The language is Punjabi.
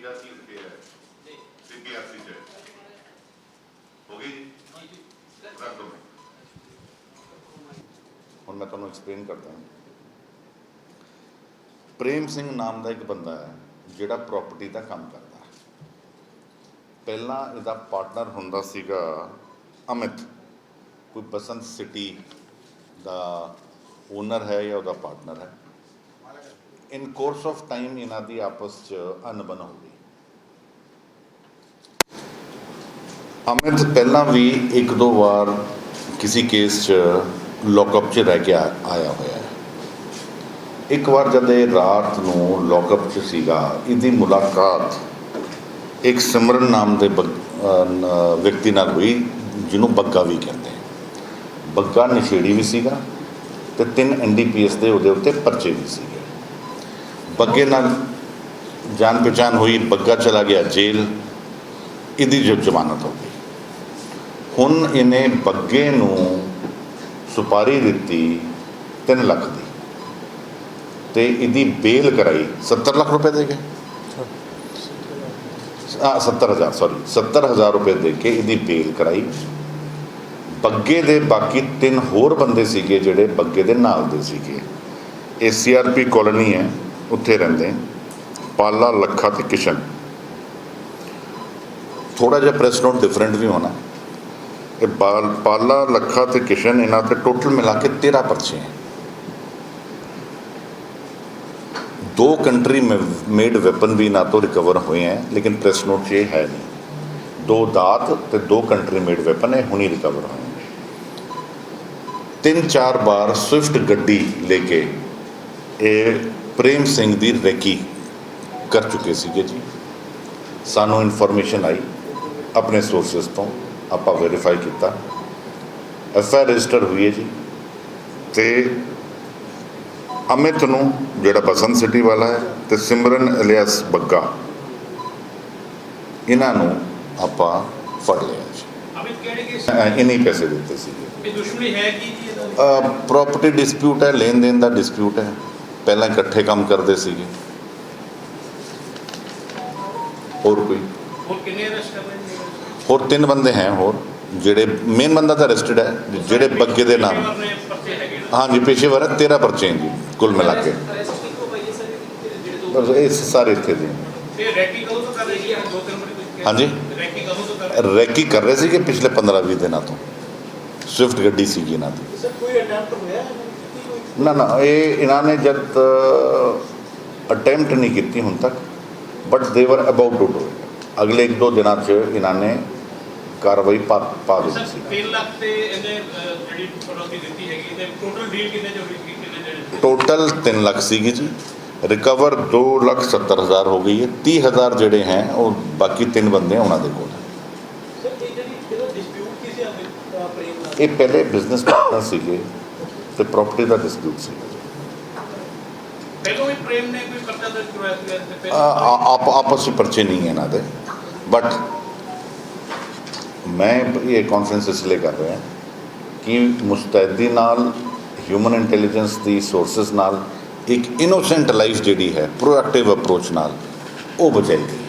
ਸੀਗਾ ਕੀ ਉੱਥੇ ਹੈ ਸੀਪੀਆਰਸੀ ਚ। ਹੋ ਗਈ ਜੀ? ਰੱਖ ਦੋ। ਹੁਣ ਮੈਂ ਤੁਹਾਨੂੰ ਐਕਸਪਲੇਨ ਕਰਦਾ ਹਾਂ। ਪ੍ਰੇਮ ਸਿੰਘ ਨਾਮ ਦਾ ਇੱਕ ਬੰਦਾ ਹੈ, ਜਿਹੜਾ ਪ੍ਰਾਪਰਟੀ ਦਾ ਕੰਮ ਕਰਦਾ ਪਹਿਲਾਂ ਇਹਦਾ ਪਾਰਟਨਰ ਹੁੰਦਾ ਸੀਗਾ ਅਮਿਤ। ਕੋਈ ਬਸੰਤ ਸਿਟੀ ਦਾ ਓਨਰ ਹੈ ਜਾਂ ਉਹਦਾ ਪਾਰਟਨਰ ਹੈ। ਇਨ ਕੋਰਸ ਆਫ ਟਾਈਮ ਇਹਨਾਂ ਦੀ ਆਪਸ ਚ ਅਨਬਨ ਹੋ ਗਈ ਅਮਿਤ ਪਹਿਲਾਂ ਵੀ ਇੱਕ ਦੋ ਵਾਰ ਕਿਸੇ ਕੇਸ 'ਚ ਲੌਕਅਪ 'ਚ ਰਹਿ ਕੇ ਆਇਆ ਹੋਇਆ ਹੈ ਇੱਕ ਵਾਰ ਜਦ ਇਹ ਰਾਤ ਨੂੰ ਲੌਕਅਪ 'ਚ ਸੀਗਾ ਇਹਦੀ ਮੁਲਾਕਾਤ ਇੱਕ ਸਿਮਰਨ ਨਾਮ ਦੇ ਬਗ- ਵਿਅਕਤੀ ਨਾਲ ਹੋਈ ਜਿਹਨੂੰ ਬੱਗਾ ਵੀ ਕਹਿੰਦੇ ਬੱਗਾ ਨਸ਼ੇੜੀ ਵੀ ਸੀਗਾ ਤੇ ਤਿੰਨ ਐਨਡੀਪੀਐਸ ਦੇ ਉਹਦੇ ਉੱਤੇ ਪਰਚੇ ਵੀ ਸੀਗੇ ਬੱਗੇ ਨਾਲ ਜਾਣ ਪਛਾਣ ਹੋਈ ਬੱਗਾ ਚਲਾ ਗਿਆ ਜੇਲ੍ਹ ਇਹਦੀ ਜੋ ਜ਼ਮਾਨਤ ਹੋ ਗਈ। ਹੁਣ ਇਹਨੇ ਬੱਗੇ ਨੂੰ ਸੁਪਾਰੀ ਦਿੱਤੀ 3 ਲੱਖ ਦੀ ਤੇ ਇਹਦੀ ਬੇਲ ਕਰਾਈ 70 ਲੱਖ ਰੁਪਏ ਦੇ ਕੇ। ਆ 70000 ਸੌਰੀ 70000 ਰੁਪਏ ਦੇ ਕੇ ਇਹਦੀ ਬੇਲ ਕਰਾਈ। ਬੱਗੇ ਦੇ ਬਾਕੀ ਤਿੰਨ ਹੋਰ ਬੰਦੇ ਸੀਗੇ ਜਿਹੜੇ ਬੱਗੇ ਦੇ ਨਾਲ ਦੇ ਸੀਗੇ। ਇਹ ਸੀਆਰਪੀ ਕਾਲੋਨੀ ਹੈ। ਉੱਥੇ ਰਹਿੰਦੇ ਪਾਲਾ, ਲੱਖਾ ਤੇ ਕਿਸ਼ਨ। ਥੋੜਾ ਜਿਹਾ ਪ੍ਰੈਸ ਨੋਟ ਡਿਫਰੈਂਟ ਵੀ ਹੋਣਾ। ਇਹ ਬਾਲ, ਪਾਲਾ, ਲੱਖਾ ਤੇ ਕਿਸ਼ਨ, ਇਹਨਾਂ ਤੇ ਟੋਟਲ ਮਿਲਾ ਕੇ 13 ਪਰਚੇ ਹੈ ਦੋ ਕੰਟਰੀ ਮੇਡ ਵੈਪਨ ਵੀ ਨਾ ਤੋਂ ਰਿਕਵਰ ਹੋਏ ਹੈ ਲੇਕਿਨ ਪ੍ਰੈਸ ਨੋਟ 'ਚ ਇਹ ਹੈ ਨਹੀਂ। ਦੋ ਦਾਤ ਤੇ ਦੋ ਕੰਟਰੀ ਮੇਡ ਵੈਪਨ ਹੈ ਹੁਣੀ ਰਿਕਵਰ ਹੋਏ ਨੇ। ਤਿੰਨ ਚਾਰ ਵਾਰ ਸਵਿਫਟ ਗੱਡੀ ਲੈ ਕੇ ਇਹ ਪ੍ਰੇਮ ਸਿੰਘ ਦੀ ਰੈਕੀ ਕਰ ਚੁੱਕੇ ਸੀਗੇ ਜੀ। ਸਾਨੂੰ ਇਨਫੋਰਮੇਸ਼ਨ ਆਈ ਆਪਣੇ ਸੋਰਸਸ ਤੋਂ ਆਪਾਂ ਵੈਰੀਫਾਈ ਕੀਤਾ। ਐਫ ਆਈ ਰਜਿਸਟਰ ਹੋਈ ਹੈ ਜੀ। ਤੇ ਅਮਿਤ ਨੂੰ ਜਿਹੜਾ ਬਸੰਤ ਸਿਟੀ ਵਾਲਾ ਹੈ ਤੇ ਸਿਮਰਨ ਇਲਿਆਸ ਬੱਗਾ ਇਹਨਾਂ ਨੂੰ ਆਪਾਂ ਫੜ ਲਿਆ ਜੀ। ਅਮਿਤ ਕਿਹੜੇ ਕੇਸ ਇੰਨੇ ਪੈਸੇ ਦਿੱਤੇ ਸੀਗੇ। ਇਹ ਦੁਸ਼ਮਣੀ ਹੈ ਕੀ ਜੀ ਇਹਦਾ ਪ੍ਰਾਪਰਟੀ ਡਿਸਪਿਊਟ ਹੈ ਲੈਣ ਦੇਣ ਦਾ ਡਿਸਪਿਊਟ ਹੈ। ਪਹਿਲਾਂ ਇਕੱਠੇ ਕੰਮ ਕਰਦੇ ਸੀਗੇ। ਹੋਰ ਕੋਈ? ਹੋਰ ਕਿੰਨੇ ਅਰੈਸਟ ਕਰ ਰਹੇ ਨੇ? ਹੋਰ ਤਿੰਨ ਬੰਦੇ ਹੈ ਹੋਰ। ਜਿਹੜੇ ਮੇਨ ਬੰਦਾ ਤਾਂ ਅਰੈਸਟਡ ਹੈ ਜਿਹੜੇ ਬੱਗੇ ਦੇ ਨਾਮ। ਹਾਂਜੀ ਪੇਸ਼ੇਵਰ ਹੈ 13 ਪਰਚੇ ਹੈ ਜੀ ਕੁੱਲ ਮਿਲਾ ਕੇ। ਬਸ ਇਹ ਸਾਰੇ ਇੱਥੇ ਦੇ। ਤੇ ਰੈਕੀ ਕਦੋਂ ਤੋਂ ਕਰ ਰਹੇ ਸੀ? ਹਾਂਜੀ। ਰੈਕੀ ਕਦੋਂ ਤੋਂ ਕਰ ਰਹੇ ਰੈਕੀ ਕਰ ਰਹੇ ਸੀਗੇ ਪਿਛਲੇ 15-20 ਦਿਨਾਂ ਤੋਂ। ਸਵਿਫਟ ਗੱਡੀ ਸੀਗੀ ਇਹਨਾਂ ਦੀ। ਸਰ ਕੋਈ ਅਟੈਂਪਟ ਹੋਇਆ? ਨਾ ਨਾ ਇਹ ਇਹਨਾਂ ਨੇ ਜਦ ਅਟੈਂਪਟ ਨਹੀਂ ਕੀਤੀ ਹੁਣ ਤੱਕ ਬਟ ਦੇ ਵਰ ਅਬਾਊਟ ਟੂ ਡੂ ਅਗਲੇ ਇੱਕ ਦੋ ਦਿਨਾਂ 'ਚ ਇਹਨਾਂ ਨੇ ਕਾਰਵਾਈ ਪਾ ਪਾ ਦਿੱਤੀ। ਸਰ ਸੀ 3 ਲੱਖ ਤੇ ਇਹਨੇ ਜਿਹੜੀ ਫਰੋਤੀ ਦਿੱਤੀ ਹੈਗੀ ਤੇ ਟੋਟਲ ਡੀਲ ਕਿੰਨੇ ਚ ਹੋਈ ਕਿੰਨੇ ਜਿਹੜੇ ਟੋਟਲ 3 ਲੱਖ ਸੀਗੀ ਜੀ। ਰਿਕਵਰ 2 ਲੱਖ 70 ਹਜ਼ਾਰ ਹੋ ਗਈ ਹੈ। 30 ਹਜ਼ਾਰ ਜਿਹੜੇ ਹੈ ਉਹ ਬਾਕੀ ਤਿੰਨ ਬੰਦੇ ਆ ਉਹਨਾਂ ਦੇ ਕੋਲ। ਇਹ ਪਹਿਲੇ ਬਿਜ਼ਨਸ ਪਾਰਟਨਰ ਸੀਗੇ। ਤੇ ਪ੍ਰਾਪਰਟੀ ਦਾ ਡਿਸਪਿਊਟ ਸੀ। ਪਹਿਲੋਂ ਵੀ ਪ੍ਰੇਮ ਨੇ ਕੋਈ ਪਰਚਾ ਦਰਜ ਕਰਵਾਇਆ ਸੀ ਤੇ ਆ- ਆ- ਆਪ ਆਪਸ ਵਿੱਚ ਪਰਚੇ ਨਹੀਂ ਹੈ ਇਹਨਾਂ ਦੇ। ਬਟ ਮੈਂ ਇਹ ਕਾਨਫਰੰਸ ਇਸ ਲਈ ਕਰ ਰਿਹਾ ਕਿ ਮੁਸਤੈਦੀ ਨਾਲ ਹਿਊਮਨ ਇੰਟੈਲੀਜੈਂਸ ਦੀ ਸੋਰਸਸ ਨਾਲ ਇੱਕ ਇਨੋਸੈਂਟ ਲਾਈਫ ਜਿਹੜੀ ਹੈ ਪ੍ਰੋਐਕਟਿਵ ਅਪਰੋਚ ਨਾਲ ਉਹ ਬਚਾਈ ਗਈ।